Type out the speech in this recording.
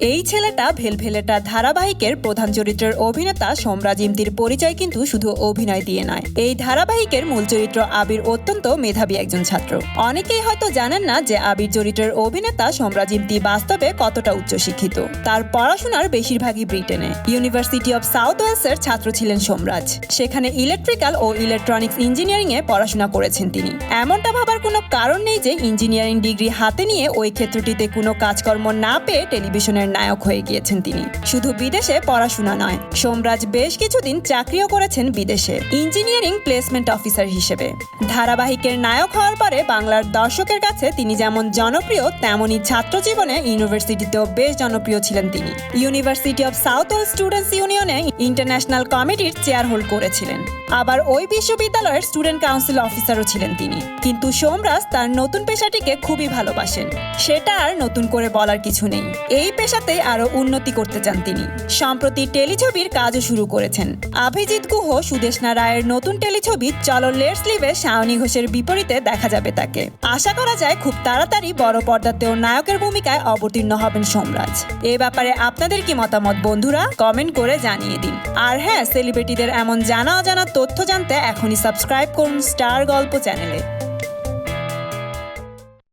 এই ছেলেটা ভেলভেলেটা ধারাবাহিকের প্রধান চরিত্রের অভিনেতা সোমরাজ ইমতির পরিচয় কিন্তু শুধু অভিনয় দিয়ে নয়। এই ধারাবাহিকের মূল চরিত্র আবির অত্যন্ত মেধাবী একজন ছাত্র। অনেকেই হয়তো জানেন না যে আবির চরিত্রের অভিনেতা সোমরাজ ইমতি বাস্তবে কতটা উচ্চশিক্ষিত। তার পড়াশোনার বেশিরভাগই ব্রিটেনে। ইউনিভার্সিটি অব সাউথ ওয়েলসের ছাত্র ছিলেন সম্রাজ সেখানে ইলেকট্রিক্যাল ও ইলেকট্রনিক্স ইঞ্জিনিয়ারিং এ পড়াশোনা করেছেন তিনি। এমনটা ভাবার কোনো কারণ নেই যে ইঞ্জিনিয়ারিং ডিগ্রি হাতে নিয়ে ওই ক্ষেত্রটিতে কোনো কাজকর্ম না পেয়ে টেলিভিশনের নায়ক হয়ে গিয়েছেন তিনি। শুধু বিদেশে পড়াশোনা নয়, সোমরাজ বেশ কিছুদিন চাকরিও করেছেন বিদেশে, ইঞ্জিনিয়ারিং প্লেসমেন্ট অফিসার হিসেবে। ধারাবাহিকের নায়ক হওয়ার পরে বাংলার দর্শকের কাছে তিনি যেমন জনপ্রিয় তেমনই ছাত্র জীবনে ইউনিভার্সিটিতেও বেশ জনপ্রিয় ছিলেন তিনি। University of south west students ইউনিয়নে ইন্টারন্যাশনাল কমিটির চেয়ার হোল্ড করেছিলেন। আবার ওই বিশ্ববিদ্যালয়ের স্টুডেন্ট কাউন্সিল অফিসারও ছিলেন তিনি। কিন্তু সোমরাজ তার নতুন পেশাটিকে খুবই ভালোবাসেন। সেটা আর নতুন করে বলার কিছু নেই। এই পেশাতে আরও উন্নতি করতে চান তিনি। সম্প্রতি টেলিছবির কাজও শুরু করেছেন। অভিজিৎ গুহ সুদেশনা রায়ের নতুন টেলিছবি চলো লেটস লিভে শাওনি ঘোষের বিপরীতে দেখা যাবে তাকে। আশা করা যায় খুব তাড়াতাড়ি বড় পর্দাতেও নায়কের ভূমিকায় অবতীর্ণ হবেন সোমরাজ। এ ব্যাপারে আপনাদের কি মতামত বন্ধুরা? কমেন্ট করে জানিয়ে দিন। আর হ্যাঁ সেলিব্রিটিদের এমন জানা অজানা তথ্য জানতে এখনই সাবস্ক্রাইব করুন স্টার গল্প চ্যানেলে।